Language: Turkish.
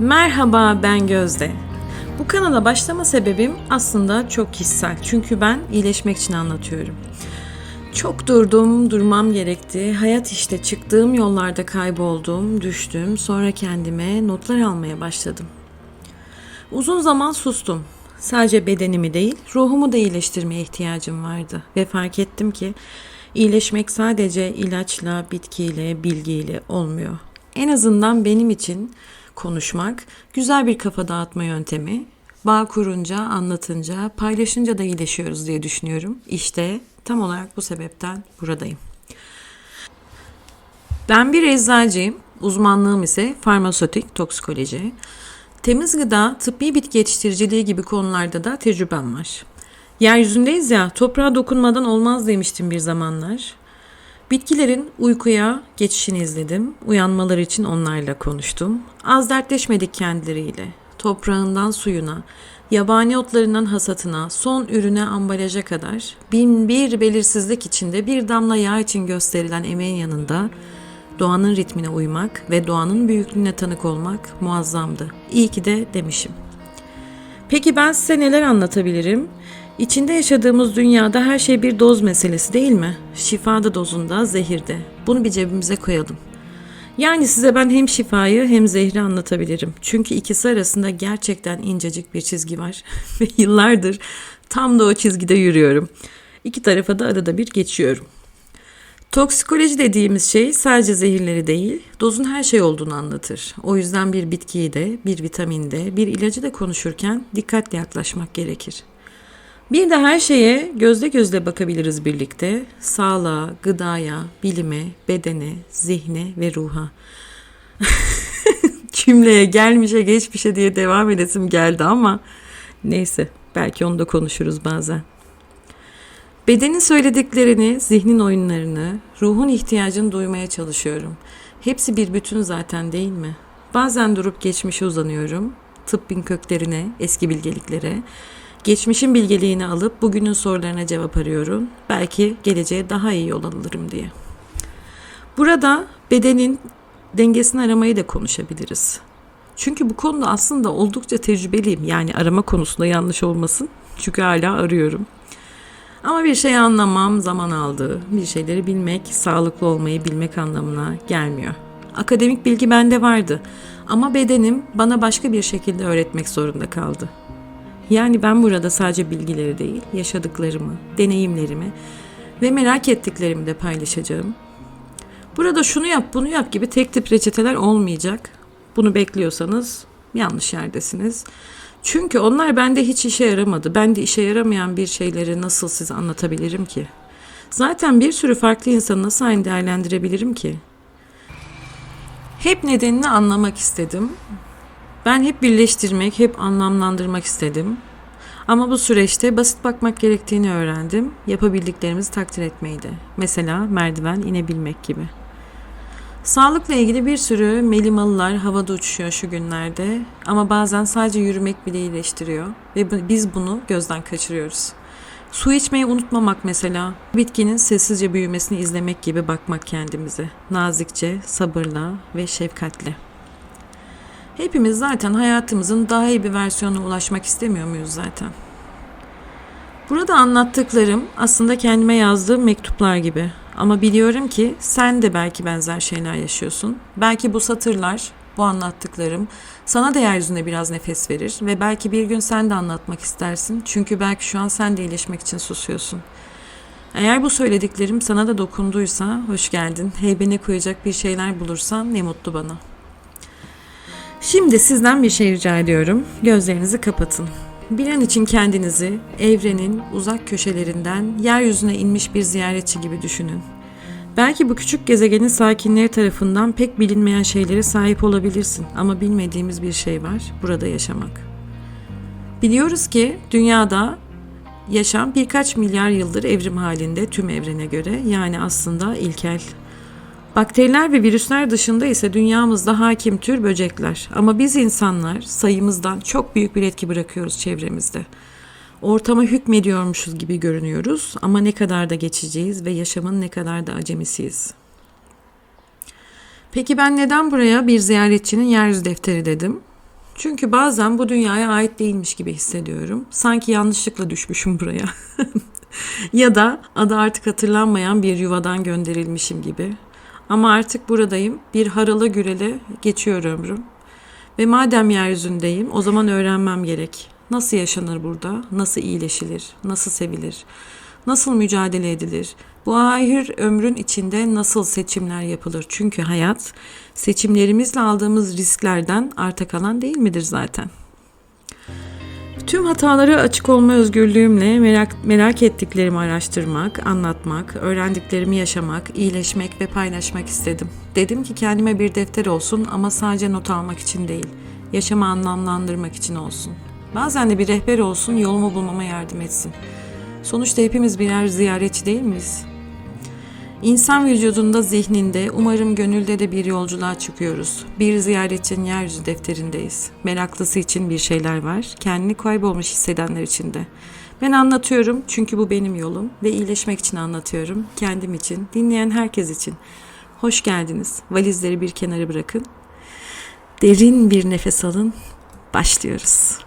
Merhaba ben Gözde. Bu kanala başlama sebebim aslında çok kişisel. Çünkü ben iyileşmek için anlatıyorum. Çok durdum, durmam gerekti. Hayat işte çıktığım yollarda kayboldum, düştüm. Sonra kendime notlar almaya başladım. Uzun zaman sustum. Sadece bedenimi değil, ruhumu da iyileştirmeye ihtiyacım vardı. Ve fark ettim ki iyileşmek sadece ilaçla, bitkiyle, bilgiyle olmuyor. En azından benim için konuşmak güzel bir kafa dağıtma yöntemi. Bağ kurunca, anlatınca, paylaşınca da iyileşiyoruz diye düşünüyorum. İşte tam olarak bu sebepten buradayım. Ben bir eczacıyım. Uzmanlığım ise farmasötik toksikoloji. Temiz gıda, tıbbi bitki yetiştiriciliği gibi konularda da tecrübem var. Yeryüzündeyiz ya, toprağa dokunmadan olmaz demiştim bir zamanlar. Bitkilerin uykuya geçişini izledim. Uyanmaları için onlarla konuştum. Az dertleşmedik kendileriyle. Toprağından suyuna, yabani otlarından hasatına, son ürüne ambalaja kadar bin bir belirsizlik içinde bir damla yağ için gösterilen emeğin yanında doğanın ritmine uymak ve doğanın büyüklüğüne tanık olmak muazzamdı. İyi ki de demişim. Peki ben size neler anlatabilirim? İçinde yaşadığımız dünyada her şey bir doz meselesi değil mi? Şifa da dozunda, zehir de. Bunu bir cebimize koyalım. Yani size ben hem şifayı hem zehri anlatabilirim. Çünkü ikisi arasında gerçekten incecik bir çizgi var. Ve yıllardır tam da o çizgide yürüyorum. İki tarafa da arada bir geçiyorum. Toksikoloji dediğimiz şey sadece zehirleri değil, dozun her şey olduğunu anlatır. O yüzden bir bitkiyi de, bir vitamini de, bir ilacı da konuşurken dikkatli yaklaşmak gerekir. Bir de her şeye gözle gözle bakabiliriz birlikte. Sağlığa, gıdaya, bilime, bedene, zihne ve ruha. Cümleye gelmişe geçmişe diye devam edesim geldi ama neyse belki onu da konuşuruz bazen. Bedenin söylediklerini, zihnin oyunlarını, ruhun ihtiyacını duymaya çalışıyorum. Hepsi bir bütün zaten değil mi? Bazen durup geçmişe uzanıyorum. Tıbbin köklerine, eski bilgeliklere. Geçmişin bilgeliğini alıp bugünün sorularına cevap arıyorum. Belki geleceğe daha iyi yol alırım diye. Burada bedenin dengesini aramayı da konuşabiliriz. Çünkü bu konuda aslında oldukça tecrübeliyim. Yani arama konusunda yanlış olmasın. Çünkü hala arıyorum. Ama bir şey anlamam zaman aldı. Bir şeyleri bilmek, sağlıklı olmayı bilmek anlamına gelmiyor. Akademik bilgi bende vardı ama bedenim bana başka bir şekilde öğretmek zorunda kaldı. Yani ben burada sadece bilgileri değil, yaşadıklarımı, deneyimlerimi ve merak ettiklerimi de paylaşacağım. Burada şunu yap, bunu yap gibi tek tip reçeteler olmayacak. Bunu bekliyorsanız yanlış yerdesiniz. Çünkü onlar bende hiç işe yaramadı. Ben de işe yaramayan bir şeyleri nasıl size anlatabilirim ki? Zaten bir sürü farklı insanı nasıl aynı değerlendirebilirim ki? Hep nedenini anlamak istedim. Ben hep birleştirmek, hep anlamlandırmak istedim. Ama bu süreçte basit bakmak gerektiğini öğrendim. Yapabildiklerimizi takdir etmeyi de. Mesela merdiven inebilmek gibi. Sağlıkla ilgili bir sürü melimalılar havada uçuşuyor şu günlerde ama bazen sadece yürümek bile iyileştiriyor ve biz bunu gözden kaçırıyoruz. Su içmeyi unutmamak mesela, bitkinin sessizce büyümesini izlemek gibi bakmak kendimize, nazikçe, sabırla ve şefkatle. Hepimiz zaten hayatımızın daha iyi bir versiyonuna ulaşmak istemiyor muyuz zaten? Burada anlattıklarım aslında kendime yazdığım mektuplar gibi. Ama biliyorum ki sen de belki benzer şeyler yaşıyorsun. Belki bu satırlar, bu anlattıklarım sana da yeryüzünde biraz nefes verir ve belki bir gün sen de anlatmak istersin. Çünkü belki şu an sen de iyileşmek için susuyorsun. Eğer bu söylediklerim sana da dokunduysa hoş geldin. Heybene koyacak bir şeyler bulursan ne mutlu bana. Şimdi sizden bir şey rica ediyorum. Gözlerinizi kapatın. Bir an için kendinizi evrenin uzak köşelerinden yeryüzüne inmiş bir ziyaretçi gibi düşünün. Belki bu küçük gezegenin sakinleri tarafından pek bilinmeyen şeylere sahip olabilirsin ama bilmediğimiz bir şey var, burada yaşamak. Biliyoruz ki dünyada yaşam birkaç milyar yıldır evrim halinde tüm evrene göre yani aslında ilkel Bakteriler ve virüsler dışında ise dünyamızda hakim tür böcekler. Ama biz insanlar sayımızdan çok büyük bir etki bırakıyoruz çevremizde. Ortama hükmediyormuşuz gibi görünüyoruz ama ne kadar da geçeceğiz ve yaşamın ne kadar da acemisiyiz. Peki ben neden buraya bir ziyaretçinin yeryüzü defteri dedim? Çünkü bazen bu dünyaya ait değilmiş gibi hissediyorum. Sanki yanlışlıkla düşmüşüm buraya. ya da adı artık hatırlanmayan bir yuvadan gönderilmişim gibi. Ama artık buradayım. Bir haralı gürele geçiyor ömrüm. Ve madem yeryüzündeyim o zaman öğrenmem gerek. Nasıl yaşanır burada? Nasıl iyileşilir? Nasıl sevilir? Nasıl mücadele edilir? Bu ahir ömrün içinde nasıl seçimler yapılır? Çünkü hayat seçimlerimizle aldığımız risklerden arta kalan değil midir zaten? Tüm hataları açık olma özgürlüğümle merak, merak ettiklerimi araştırmak, anlatmak, öğrendiklerimi yaşamak, iyileşmek ve paylaşmak istedim. Dedim ki kendime bir defter olsun ama sadece not almak için değil, yaşamı anlamlandırmak için olsun. Bazen de bir rehber olsun, yolumu bulmama yardım etsin. Sonuçta hepimiz birer ziyaretçi değil miyiz? İnsan vücudunda, zihninde, umarım gönülde de bir yolculuğa çıkıyoruz. Bir ziyaretçinin yeryüzü defterindeyiz. Meraklısı için bir şeyler var, kendini kaybolmuş hissedenler için de. Ben anlatıyorum çünkü bu benim yolum ve iyileşmek için anlatıyorum. Kendim için, dinleyen herkes için. Hoş geldiniz. Valizleri bir kenara bırakın. Derin bir nefes alın. Başlıyoruz.